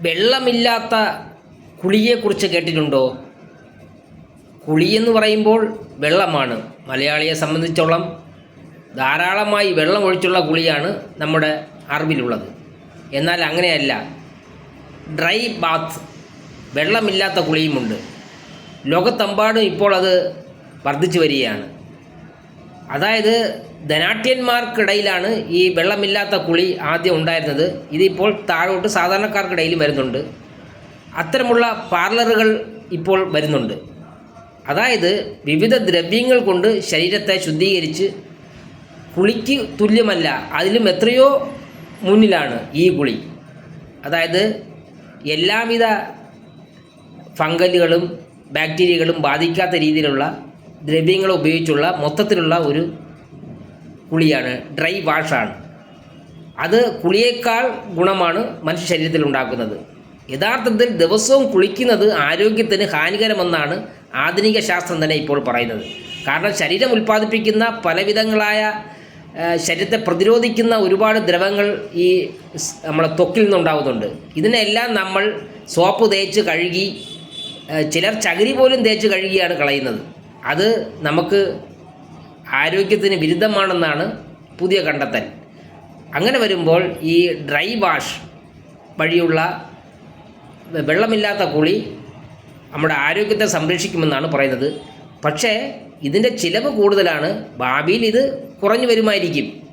വെള്ളമില്ലാത്ത കുളിയെക്കുറിച്ച് കേട്ടിട്ടുണ്ടോ? കുളിയെന്ന് പറയുമ്പോൾ വെള്ളമാണ്. മലയാളിയെ സംബന്ധിച്ചോളം ധാരാളമായി വെള്ളം ഒഴിച്ചുള്ള കുളിയാണ് നമ്മുടെ അറിവിലുള്ളത്. എന്നാൽ അങ്ങനെയല്ല. ഡ്രൈ ബാത്ത് വെള്ളമില്ലാത്ത കുളിയുമുണ്ട്. ലോകത്തെമ്പാടും ഇപ്പോൾ അത് വർദ്ധിച്ചു വരികയാണ്. അതായത് ധനാട്യന്മാർക്കിടയിലാണ് ഈ വെള്ളമില്ലാത്ത കുളി ആദ്യം ഉണ്ടായിരുന്നത്. ഇതിപ്പോൾ താഴോട്ട് സാധാരണക്കാർക്കിടയിലും വരുന്നുണ്ട്. അത്തരമുള്ള പാർലറുകൾ ഇപ്പോൾ വരുന്നുണ്ട്. അതായത് വിവിധ ദ്രവ്യങ്ങൾ കൊണ്ട് ശരീരത്തെ ശുദ്ധീകരിച്ച് കുളിക്ക് തുല്യമല്ല അതിലും എത്രയോ മുന്നിലാണ് ഈ കുളി. അതായത് എല്ലാവിധ ഫംഗലുകളും ബാക്ടീരിയകളും ബാധിക്കാത്ത രീതിയിലുള്ള ദ്രവ്യങ്ങൾ ഉപയോഗിച്ചുള്ള മൊത്തത്തിലുള്ള ഒരു കുളിയാണ് ഡ്രൈ വാഷാണ് അത് കുളിയേക്കാൾ ഗുണമാണ് മനുഷ്യ ശരീരത്തിൽ ഉണ്ടാക്കുന്നത്. യഥാർത്ഥത്തിൽ ദിവസവും കുളിക്കുന്നത് ആരോഗ്യത്തിന് ഹാനികരമെന്നാണ് ആധുനിക ശാസ്ത്രം തന്നെ ഇപ്പോൾ പറയുന്നത്. കാരണം ശരീരം ഉൽപ്പാദിപ്പിക്കുന്ന പലവിധങ്ങളായ ശരീരത്തെ പ്രതിരോധിക്കുന്ന ഒരുപാട് ദ്രവങ്ങൾ ഈ നമ്മുടെ ത്വക്കിൽ നിന്നുണ്ടാകുന്നുണ്ട് ഇതിനെല്ലാം നമ്മൾ സോപ്പ് തേച്ച് കഴുകി ചിലർ ചകിരി പോലും തേച്ച് കഴുകിയാണ് കളയുന്നത്. അത് നമുക്ക് ആരോഗ്യത്തിന് വിരുദ്ധമാണെന്നാണ് പുതിയ കണ്ടെത്തൽ. അങ്ങനെ വരുമ്പോൾ ഈ ഡ്രൈ വാഷ് വഴിയുള്ള വെള്ളമില്ലാത്ത കുളി നമ്മുടെ ആരോഗ്യത്തെ സംരക്ഷിക്കുമെന്നാണ് പറയുന്നത്. പക്ഷേ ഇതിന്റെ ചിലവ് കൂടുതലാണ്. ഭാവിയിൽ ഇത് കുറഞ്ഞു വരുമായിരിക്കും.